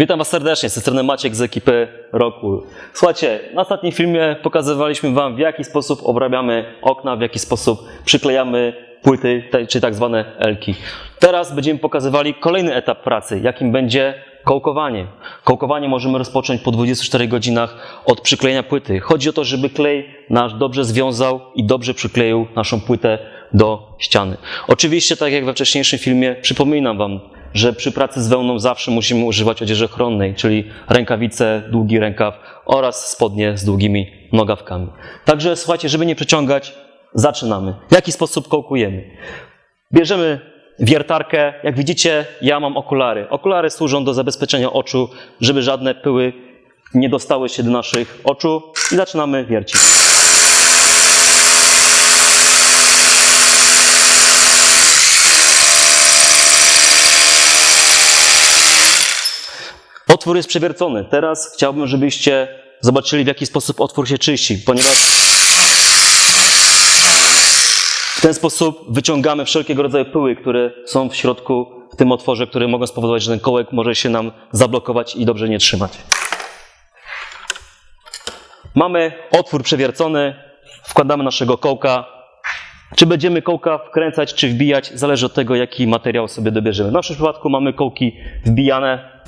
Witam Was serdecznie, z tej strony Maciek z ekipy Roku. Słuchajcie, na ostatnim filmie pokazywaliśmy Wam w jaki sposób obrabiamy okna, w jaki sposób przyklejamy płyty, czy tak zwane elki. Teraz będziemy pokazywali kolejny etap pracy, jakim będzie kołkowanie. Kołkowanie możemy rozpocząć po 24 godzinach od przyklejenia płyty. Chodzi o to, żeby klej nasz dobrze związał i dobrze przykleił naszą płytę do ściany. Oczywiście, tak jak we wcześniejszym filmie, przypominam Wam, że przy pracy z wełną zawsze musimy używać odzieży ochronnej, czyli rękawice, długi rękaw oraz spodnie z długimi nogawkami. Także słuchajcie, żeby nie przeciągać, zaczynamy. W jaki sposób kołkujemy? Bierzemy wiertarkę. Jak widzicie, ja mam okulary. Okulary służą do zabezpieczenia oczu, żeby żadne pyły nie dostały się do naszych oczu i zaczynamy wiercić. Otwór jest przewiercony. Teraz chciałbym, żebyście zobaczyli, w jaki sposób otwór się czyści, ponieważ w ten sposób wyciągamy wszelkiego rodzaju pyły, które są w środku, w tym otworze, które mogą spowodować, że ten kołek może się nam zablokować i dobrze nie trzymać. Mamy otwór przewiercony, wkładamy naszego kołka. Czy będziemy kołka wkręcać, czy wbijać, zależy od tego, jaki materiał sobie dobierzemy. W naszym przypadku mamy kołki wbijane.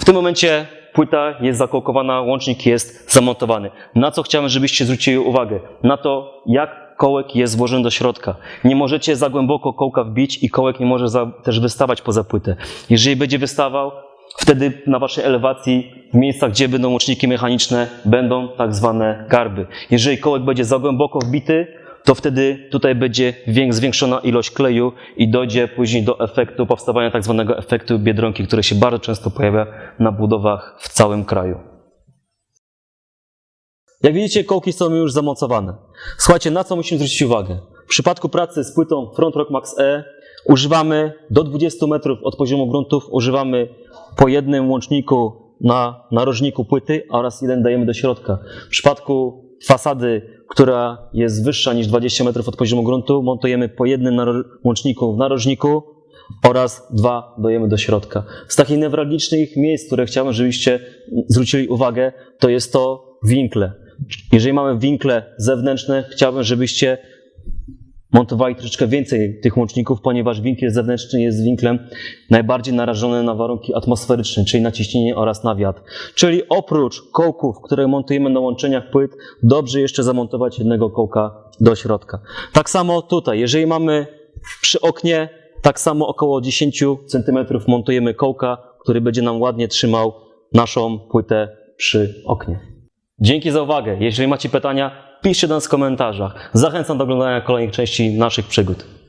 W tym momencie płyta jest zakołkowana, łącznik jest zamontowany. Na co chciałem, żebyście zwrócili uwagę? Na to, jak kołek jest włożony do środka. Nie możecie za głęboko kołka wbić i kołek nie może za, też wystawać poza płytę. Jeżeli będzie wystawał, wtedy na waszej elewacji, w miejscach, gdzie będą łączniki mechaniczne, będą tak zwane garby. Jeżeli kołek będzie za głęboko wbity, to wtedy tutaj będzie zwiększona ilość kleju i dojdzie później do efektu powstawania tak zwanego efektu biedronki, który się bardzo często pojawia na budowach w całym kraju. Jak widzicie, kołki są już zamocowane. Słuchajcie, na co musimy zwrócić uwagę? W przypadku pracy z płytą Front Rock Max E używamy do 20 metrów od poziomu gruntów, używamy po jednym łączniku na narożniku płyty oraz jeden dajemy do środka. W przypadku fasady, która jest wyższa niż 20 metrów od poziomu gruntu, montujemy po jednym łączniku w narożniku oraz dwa dajemy do środka. Z takich newralgicznych miejsc, które chciałbym, żebyście zwrócili uwagę, to jest to winkle. Jeżeli mamy winkle zewnętrzne, chciałbym, żebyście montowali troszeczkę więcej tych łączników, ponieważ winkiel zewnętrzny jest winklem najbardziej narażony na warunki atmosferyczne, czyli na ciśnienie oraz na wiatr. Czyli oprócz kołków, które montujemy na łączeniach płyt, dobrze jeszcze zamontować jednego kołka do środka. Tak samo tutaj, jeżeli mamy przy oknie, tak samo około 10 cm montujemy kołka, który będzie nam ładnie trzymał naszą płytę przy oknie. Dzięki za uwagę. Jeżeli macie pytania, piszcie do nas w komentarzach. Zachęcam do oglądania kolejnych części naszych przygód.